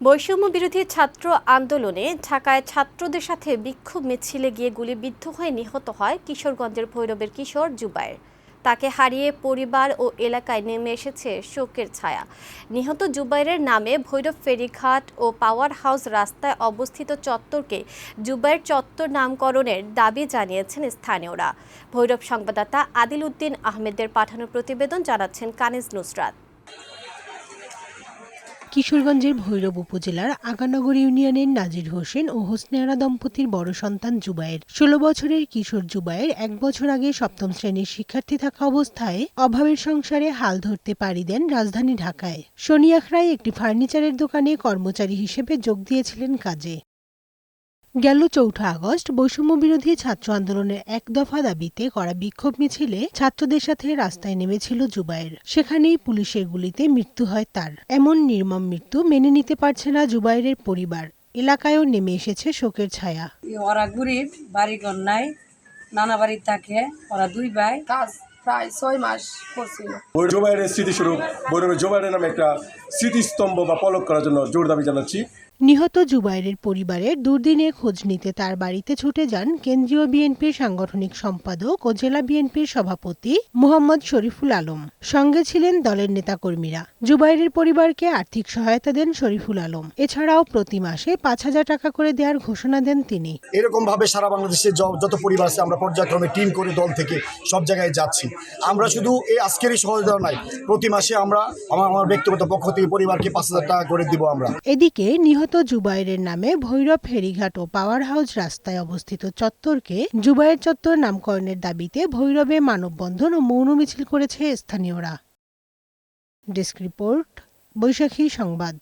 বৈষম্য বিরোধী ছাত্র আন্দোলনে ঢাকায় ছাত্রদের সাথে বিক্ষোভ মিছিলে গিয়ে গুলিবিদ্ধ হয়ে নিহত হয় কিশোরগঞ্জের ভৈরবের কিশোর জুবায়ের তাকে হারিয়ে পরিবার ও এলাকায় নেমে এসেছে শোকের ছায়া। নিহত জুবাইরের নামে ভৈরব ফেরিঘাট ও পাওয়ার হাউস রাস্তায় অবস্থিত চত্বরকে জুবাইর চত্বর নামকরণের দাবি জানিয়েছেন স্থানীয়রা। ভৈরব সংবাদদাতা আদিল উদ্দিন আহমেদের পাঠানো প্রতিবেদন জানাচ্ছেন কানিজ নুসরাত। কিশোরগঞ্জের ভৈরব উপজেলার আগানগর ইউনিয়নের নাজির হোসেন ও হোসনেয়ারা দম্পতির বড় সন্তান জুবায়ের ষোলো বছরের কিশোর জুবায়ের এক বছর আগে সপ্তম শ্রেণির শিক্ষার্থী থাকা অবস্থায় অভাবের সংসারে হাল ধরতে পারি দেন রাজধানী ঢাকায়। শনিয়াখড়ায় একটি ফার্নিচারের দোকানে কর্মচারী হিসেবে যোগ দিয়েছিলেন কাজে। গেল চৌঠা আগস্ট বৈষম্য বিরোধী ছাত্র আন্দোলনের এক দফা দাবিতে করা বিক্ষোভ মিছিলে ছাত্রদের সাথে রাস্তায় নেমেছিল জুবায়ের সেখানেই পুলিশের গুলিতে মৃত্যু হয় তার। এমন নির্মম মৃত্যু মেনে নিতে পারছে না জুবায়েরের পরিবার। এলাকায়ও নেমে এসেছে শোকের ছায়া। ওরা গরিব বাড়ি ঘর নাই নানা বাড়ি থাকে ওরা দুই ভাই। কাজ প্রায় ছয় মাস করছিল। জোবাইরের স্মৃতিস্বরূপ বৈরবের জোবাইরের নামে একটা স্মৃতিস্তম্ভ বা পলক করার জন্য জোর দাবি জানাচ্ছি। নিহত জুবাইরের পরিবারের দুর্দিনে খোঁজ নিতে তার বাড়িতে ছুটে যান কেন্দ্রীয় বিএনপির সাংগঠনিক সম্পাদক ও জেলা বিএনপির সভাপতি মোহাম্মদ শরীফুল আলম। সঙ্গে ছিলেন দলের নেতাকর্মীরা। জুবাইরের পরিবারকে আর্থিক সহায়তা দেন শরীফুল আলম। এছাড়াও প্রতি মাসে পাঁচ হাজার টাকা করে দেওয়ার ঘোষণা দেন তিনি। এরকম ভাবে সারা বাংলাদেশে যত পরিবার আছে আমরা পর্যায়ক্রমে টিম করে দল থেকে সব জায়গায় যাচ্ছি। আমরা শুধু এই আজকেরই সহযোগিতা নাই প্রতি মাসে আমরা আমার আমার ব্যক্তিগত পক্ষ থেকে পরিবারকে পাঁচ হাজার টাকা করে দিব আমরা। এদিকে নিহত জুবাইরের নামে ভৈরব ফেরিঘাট ও পাওয়ার হাউস রাস্তায় অবস্থিত চত্বরকে জুবাইর চত্বর নামকরণের দাবিতে ভৈরবে মানববন্ধন ও মৌন মিছিল করেছে স্থানীয়রা। ডেস্ক রিপোর্ট, বৈশাখী সংবাদ।